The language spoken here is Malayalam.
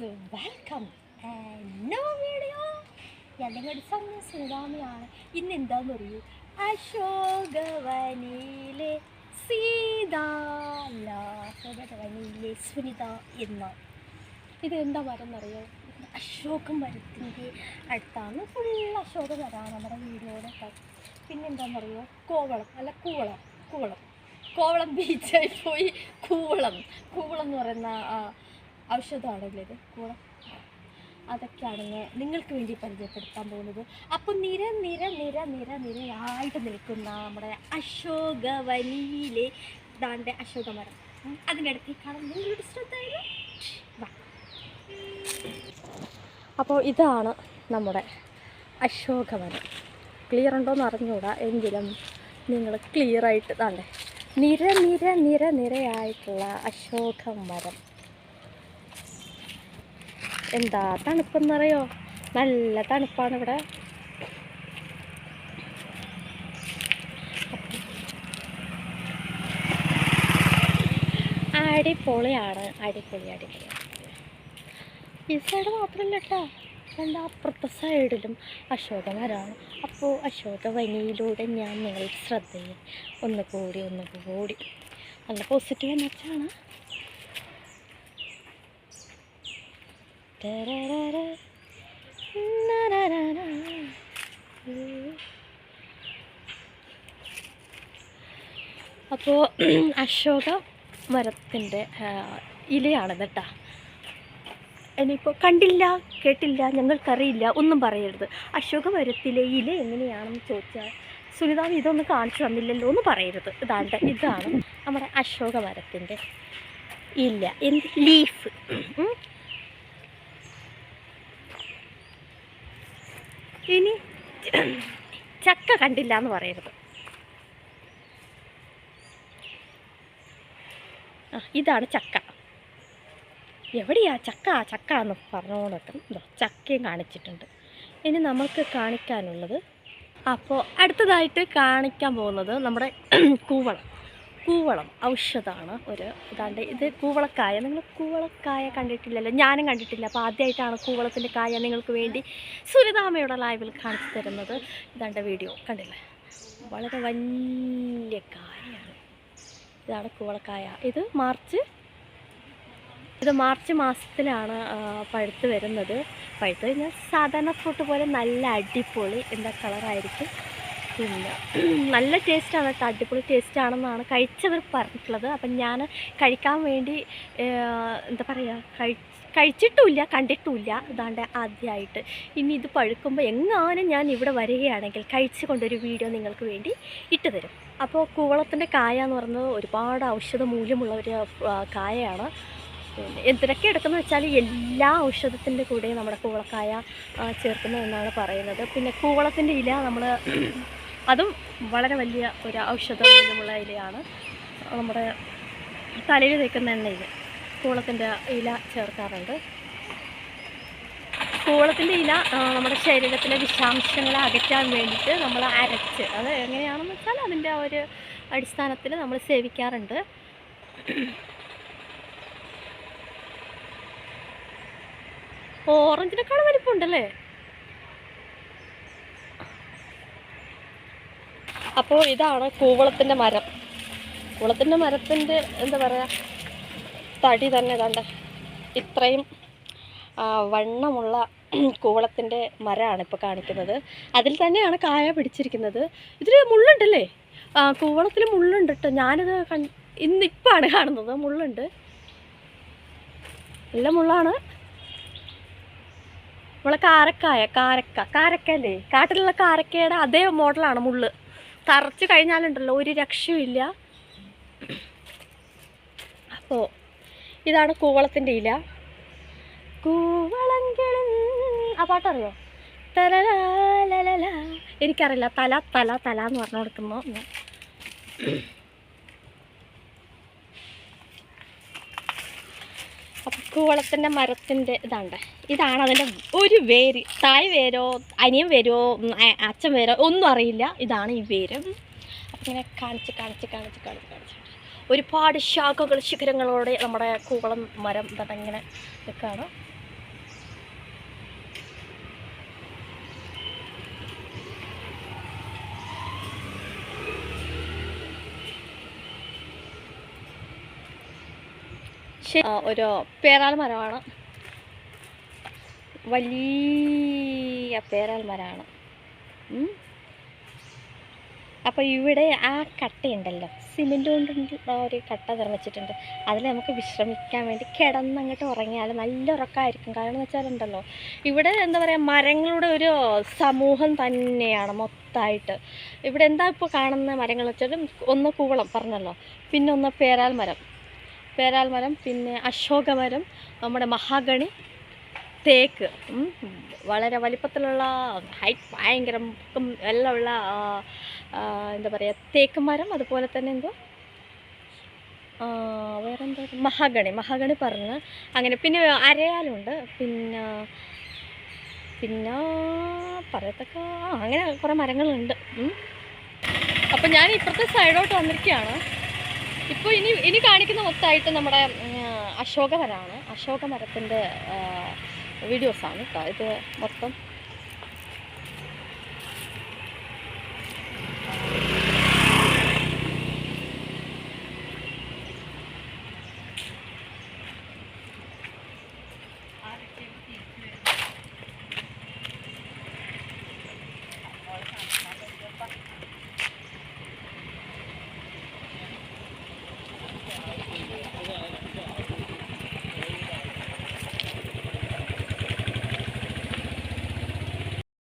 വെൽക്കം നോ വീഡിയോ ഞാൻ നിങ്ങളുടെ സ്വന്തം സുനിതാമിയാണ് ഇന്ന് എന്താന്ന് പറയൂ അശോകവനിയിലെ സീതാലാഹവനിയിലെ സുനിത എന്ന. ഇത് എന്താ മരം എന്നറിയോ അശോക മരത്തിന്റെ അടുത്താണ്. ഫുൾ അശോക മരമാണ് നമ്മുടെ വീഡിയോയുടെ പിന്നെ എന്താണെന്നറിയോ കോവളം അല്ല കൂവളം കൂവളം. കോവളം ബീച്ചായി പോയി. കൂവളം. കൂവളം എന്ന് പറയുന്ന ഔഷധമാണല്ലേ ഇത് കൂടെ അതൊക്കെയാണ് ഞാൻ നിങ്ങൾക്ക് വേണ്ടി പരിചയപ്പെടുത്താൻ പോകുന്നത്. അപ്പം നിര നിര നിര നിര നിരയായിട്ട് നിൽക്കുന്ന നമ്മുടെ അശോകവനിയിലെ ദാണ്ടെ അശോകമരം. അതിന്റെ അടുത്തേക്കാണ് നിങ്ങളുടെ ശ്രദ്ധ അപ്പോൾ ഇതാണ് നമ്മുടെ അശോകവനം ക്ലിയർ ഉണ്ടോയെന്ന് അറിഞ്ഞുകൂടാ. എങ്കിലും നിങ്ങൾ ക്ലിയറായിട്ട് താണ്ടേ നിര നിര നിര നിരയായിട്ടുള്ള അശോക മരം എന്താ തണുപ്പെന്നറിയോ? നല്ല തണുപ്പാണ് ഇവിടെ. അടിപൊളിയാണ് അടിപൊളി അടിപൊളി. ഈ സൈഡ് മാത്രമല്ല കേട്ടോ എന്താ അപ്പുറത്തെ സൈഡിലും അശോകമരമാണ് അപ്പോൾ അശോകവനിയിലൂടെ ഞാൻ നിങ്ങൾ ശ്രദ്ധയെ ഒന്ന് കൂടി ഒന്ന് കൂടി. നല്ല പോസിറ്റീവ് എനർജിയാണ് അപ്പോൾ അശോക മരത്തിന്റെ ഇലയാണ് കേട്ടോ ഇനിയിപ്പോൾ കണ്ടില്ല കേട്ടില്ല ഞങ്ങൾക്കറിയില്ല ഒന്നും പറയരുത്. അശോക മരത്തിലെ ഇല എങ്ങനെയാണെന്ന് ചോദിച്ചാൽ സുനിതാവ് ഇതൊന്നും കാണിച്ചു തന്നില്ലല്ലോ എന്ന് പറയരുത്. ഇതാണ്ട് ഇതാണ് നമ്മുടെ അശോക മരത്തിന്റെ ഇല. എന്ത് ലീഫ്. ഇനി ചക്ക കണ്ടില്ല എന്ന് പറയരുത്. ഇതാണ് ചക്ക. എവിടെയാ ചക്ക? ചക്ക എന്ന് പറഞ്ഞുകൊണ്ടിട്ടും ഇതോ ചക്കയും കാണിച്ചിട്ടുണ്ട്. ഇനി നമുക്ക് കാണിക്കാനുള്ളത് അപ്പോൾ അടുത്തതായിട്ട് കാണിക്കാൻ പോകുന്നത് നമ്മുടെ കൂവളം. കൂവളം ഔഷധമാണ് ഒരു ഇതാണ്ട്. ഇത് കൂവളക്കായ. നിങ്ങൾ കൂവളക്കായ കണ്ടിട്ടില്ലല്ലോ? ഞാനും കണ്ടിട്ടില്ല. അപ്പോൾ ആദ്യമായിട്ടാണ് കൂവളത്തിന്റെ കായ നിങ്ങൾക്ക് വേണ്ടി സുരിതാമയുടെ ലൈവിൽ കാണിച്ചു തരുന്നത്. ഇതാണ്ട് വീഡിയോ കണ്ടില്ലേ? വളരെ വലിയ കായാണ് ഇതാണ് കൂവളക്കായ. ഇത് മാർച്ച് ഇത് മാർച്ച് മാസത്തിലാണ് പഴുത്ത് വരുന്നത്. പഴുത്ത് കഴിഞ്ഞാൽ സാധാരണ ഫ്രൂട്ട് പോലെ നല്ല അടിപൊളി. എന്താ കളറായിരിക്കും പിന്നെ നല്ല ടേസ്റ്റാണ് കേട്ടോ അടിപൊളി ടേസ്റ്റാണെന്നാണ് കഴിച്ചവർ പറഞ്ഞിട്ടുള്ളത്. അപ്പം ഞാൻ കഴിക്കാൻ വേണ്ടി എന്താ പറയുക കഴി കഴിച്ചിട്ടുമില്ല കണ്ടിട്ടുമില്ല ഇതാണ്ട് ആദ്യമായിട്ട് ഇനി ഇത് പഴുക്കുമ്പോൾ എങ്ങാനും ഞാൻ ഇവിടെ വരികയാണെങ്കിൽ കഴിച്ചു കൊണ്ടൊരു വീഡിയോ നിങ്ങൾക്ക് വേണ്ടി ഇട്ട് തരും അപ്പോൾ കൂവളത്തിന്റെ കായ എന്ന് പറയുന്നത് ഒരുപാട് ഔഷധ മൂല്യമുള്ള ഒരു കായയാണ്. എന്തിനൊക്കെ എടുക്കുന്ന വെച്ചാൽ എല്ലാ ഔഷധത്തിന്റെ കൂടെയും നമ്മുടെ കൂവളക്കായ ചേർക്കുന്നതെന്നാണ് പറയുന്നത്. പിന്നെ കൂവളത്തിന്റെ ഇല നമ്മൾ അതും വളരെ വലിയ ഒരു ഔഷധ മൂല്യമുള്ള ഇലയാണ്. നമ്മുടെ തലയിൽ തേക്കുന്ന എണ്ണയിൽ കൂളത്തിന്റെ ഇല ചേർക്കാറുണ്ട്. കൂളത്തിന്റെ ഇല നമ്മുടെ ശരീരത്തിലെ വിഷാംശങ്ങളെ അകറ്റാൻ വേണ്ടിയിട്ട് നമ്മൾ അരച്ച് അത് എങ്ങനെയാണെന്ന് വെച്ചാൽ അതിന്റെ ഒരു അടിസ്ഥാനത്തിൽ നമ്മൾ സേവിക്കാറുണ്ട്. ഓറഞ്ചിനേക്കാളും വലിപ്പമുണ്ടല്ലേ? അപ്പോൾ ഇതാണ് കൂവളത്തിന്റെ മരം. കൂവളത്തിന്റെ മരത്തിന്റെ എന്താ പറയുക തടി തന്നെ കണ്ട ഇത്രയും വണ്ണമുള്ള കൂവളത്തിന്റെ മരമാണ് ഇപ്പോൾ കാണിക്കുന്നത്. അതിൽ തന്നെയാണ് കായ പിടിച്ചിരിക്കുന്നത്. ഇതിൽ മുള്ളുണ്ടല്ലേ? കൂവളത്തിൽ മുള്ളുണ്ട് കേട്ടോ ഞാനിത് ഇന്നിപ്പാണ് കാണുന്നത്. മുള്ളുണ്ട്. നല്ല മുള്ളാണ്. നമ്മളെ കാരക്കായ കാരക്ക കാരക്കല്ലേ? കാട്ടിലുള്ള കാരക്കയുടെ അതേ മോഡലാണ് മുള്ള്. തറച്ച് കഴിഞ്ഞാലുണ്ടല്ലോ ഒരു രക്ഷയുമില്ല. അപ്പോൾ ഇതാണ് കൂവളത്തിന്റെ ഇല. കൂവളങ്കിളും ആ പാട്ടറിയോ? തലലാലല എനിക്കറിയില്ല തല തല തല എന്ന് പറഞ്ഞു കൊടുക്കുന്നു ഞാൻ അപ്പം കൂവളത്തിന്റെ മരത്തിന്റെ ഇതാണ്ട്. ഇതാണ് അതിന്റെ ഒരു വേര്. തായ് വേരോ അനിയൻ വേരോ അച്ഛൻ വേരോ ഒന്നും അറിയില്ല. ഇതാണ് ഈ വേര്. അപ്പം ഇങ്ങനെ കാണിച്ച് കാണിച്ച് കാണിച്ച് കാണിച്ച് കാണിച്ച് ഒരുപാട് ശാഖകൾ ശിഖരങ്ങളോടെ നമ്മുടെ കൂവളം മരം ഇങ്ങനെ നിൽക്കുകയാണ് ഒരു പേരാൽ മരമാണ്. വലിയ പേരാൽ മരമാണ്. അപ്പോൾ ഇവിടെ ആ കട്ടയുണ്ടല്ലോ. സിമെന്റ് കൊണ്ടുള്ള ഒരു കട്ട നിർമ്മിച്ചിട്ടുണ്ട്. അതിൽ നമുക്ക് വിശ്രമിക്കാൻ വേണ്ടി കിടന്നങ്ങോട്ട് ഉറങ്ങിയാൽ നല്ല ഉറക്കമായിരിക്കും. കാരണം എന്ന് വെച്ചാലുണ്ടല്ലോ ഇവിടെ എന്താ പറയുക മരങ്ങളുടെ ഒരു സമൂഹം തന്നെയാണ് മൊത്തമായിട്ട്. ഇവിടെ എന്താ ഇപ്പോൾ കാണുന്ന മരങ്ങൾ വെച്ചാലും ഒന്ന് കൂവളം പറഞ്ഞല്ലോ. പിന്നെ ഒന്ന് പേരാൽ മരം. പേരാൽ മരം പിന്നെ അശോകമരം നമ്മുടെ മഹാഗണി തേക്ക് വളരെ വലിപ്പത്തിലുള്ള ഹൈറ്റ് ഭയങ്കര എല്ലാം ഉള്ള എന്താ പറയുക തേക്ക് മരം അതുപോലെ തന്നെ എന്തോ വേറെന്താ മഹാഗണി മഹാഗണി പറഞ്ഞ് അങ്ങനെ പിന്നെ അരയാലുണ്ട് പിന്നെ പിന്നെ പറയത്തക്ക അങ്ങനെ കുറേ മരങ്ങളുണ്ട്. അപ്പം ഞാൻ ഇപ്പുറത്തെ സൈഡോട്ട് വന്നിരിക്കുകയാണ് ഇപ്പോൾ ഇനി ഇനി കാണിക്കുന്ന മൊത്തമായിട്ട് നമ്മുടെ അശോകമരമാണ് അശോകമരത്തിന്റെ വീഡിയോസാണ് കേട്ടോ ഇത് മൊത്തം